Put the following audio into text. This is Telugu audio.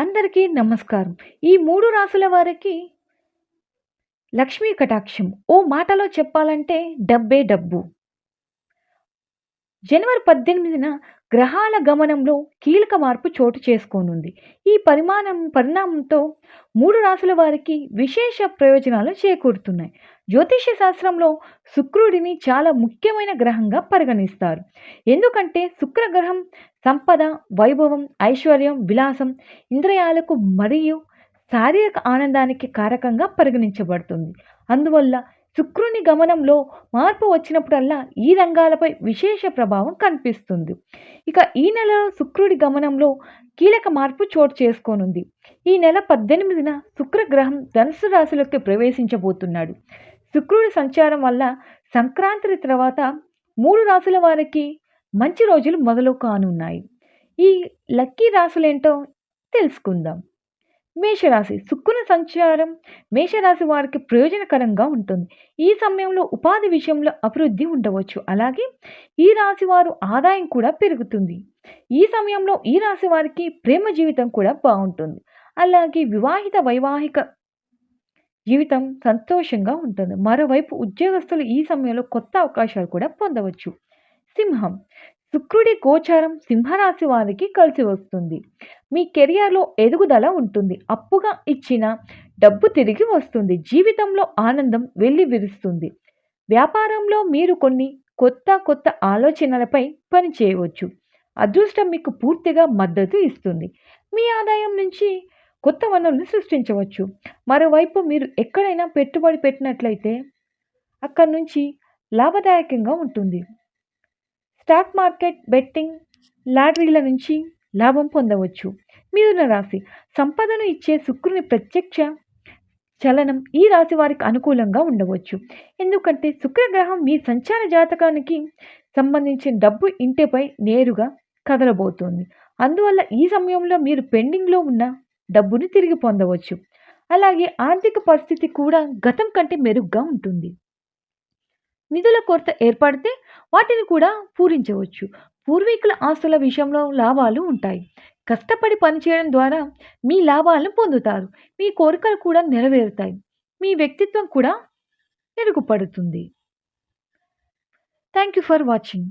అందరికీ నమస్కారం. ఈ మూడు రాసుల వారికి లక్ష్మీ కటాక్షం. ఓ మాటలో చెప్పాలంటే డబ్బే డబ్బు. జనవరి 18న గ్రహాల గమనంలో కీలక మార్పు చోటు చేసుకోనుంది. ఈ పరిమాణం పరిణామంతో మూడు రాసుల వారికి విశేష ప్రయోజనాలు చేకూరుతున్నాయి. జ్యోతిష్య శాస్త్రంలో శుక్రుడిని చాలా ముఖ్యమైన గ్రహంగా పరిగణిస్తారు. ఎందుకంటే శుక్రగ్రహం సంపద, వైభవం, ఐశ్వర్యం, విలాసం, ఇంద్రియాలకు మరియు శారీరక ఆనందానికి కారకంగా పరిగణించబడుతుంది. అందువల్ల శుక్రుని గమనంలో మార్పు వచ్చినప్పుడల్లా ఈ రంగాలపై విశేష ప్రభావం కనిపిస్తుంది. ఇక ఈ నెలలో శుక్రుడి గమనంలో కీలక మార్పు చోటు చేసుకోనుంది. ఈ నెల 18న శుక్రగ్రహం ధనుసు రాశిలోకి ప్రవేశించబోతున్నాడు. శుక్రుడి సంచారం వల్ల సంక్రాంతి తర్వాత మూడు రాసుల వారికి మంచి రోజులు మొదలు కానున్నాయి. ఈ లక్కీ రాసులేంటో తెలుసుకుందాం. మేషరాశి సుక్కున సంచారం మేషరాశి వారికి ప్రయోజనకరంగా ఉంటుంది. ఈ సమయంలో ఉపాధి విషయంలో అభివృద్ధి ఉండవచ్చు. అలాగే ఈ రాశి వారు ఆదాయం కూడా పెరుగుతుంది. ఈ సమయంలో ఈ రాశి వారికి ప్రేమ జీవితం కూడా బాగుంటుంది అలాగే వివాహిత వైవాహిక జీవితం సంతోషంగా ఉంటుంది. మరోవైపు ఉద్యోగస్తులు ఈ సమయంలో కొత్త అవకాశాలు కూడా పొందవచ్చు. సింహం శుక్రుడి గోచారం సింహరాశి వారికి కలిసి వస్తుంది. మీ కెరియర్‌లో ఎదుగుదల ఉంటుంది. అప్పుగా ఇచ్చిన డబ్బు తిరిగి వస్తుంది. జీవితంలో ఆనందం వెల్లివిరుస్తుంది. వ్యాపారంలో మీరు కొన్ని కొత్త కొత్త ఆలోచనలపై పని చేయవచ్చు. అదృష్టం మీకు పూర్తిగా మద్దతు ఇస్తుంది. మీ ఆదాయం నుంచి కొత్త వనరులను సృష్టించవచ్చు. మరోవైపు మీరు ఎక్కడైనా పెట్టుబడి పెట్టినట్లయితే అక్కడి నుంచి లాభదాయకంగా ఉంటుంది. స్టాక్ మార్కెట్, బెట్టింగ్, లాటరీల నుంచి లాభం పొందవచ్చు. మిథున రాశి సంపదను ఇచ్చే శుక్రుని ప్రత్యక్ష చలనం ఈ రాశి వారికి అనుకూలంగా ఉండవచ్చు. ఎందుకంటే శుక్రగ్రహం మీ సంచార జాతకానికి సంబంధించిన డబ్బు ఇంటిపై నేరుగా కదలబోతోంది. అందువల్ల ఈ సమయంలో మీరు పెండింగ్‌లో ఉన్న డబ్బును తిరిగి పొందవచ్చు. అలాగే ఆర్థిక పరిస్థితి కూడా గతం కంటే మెరుగ్గా ఉంటుంది. నిధుల కొరత ఏర్పడితే వాటిని కూడా పూరించవచ్చు. పూర్వీకుల ఆస్తుల విషయంలో లాభాలు ఉంటాయి. కష్టపడి పనిచేయడం ద్వారా మీ లాభాలను పొందుతారు. మీ కోరికలు కూడా నెరవేరుతాయి. మీ వ్యక్తిత్వం కూడా మెరుగుపడుతుంది. Thank you for watching.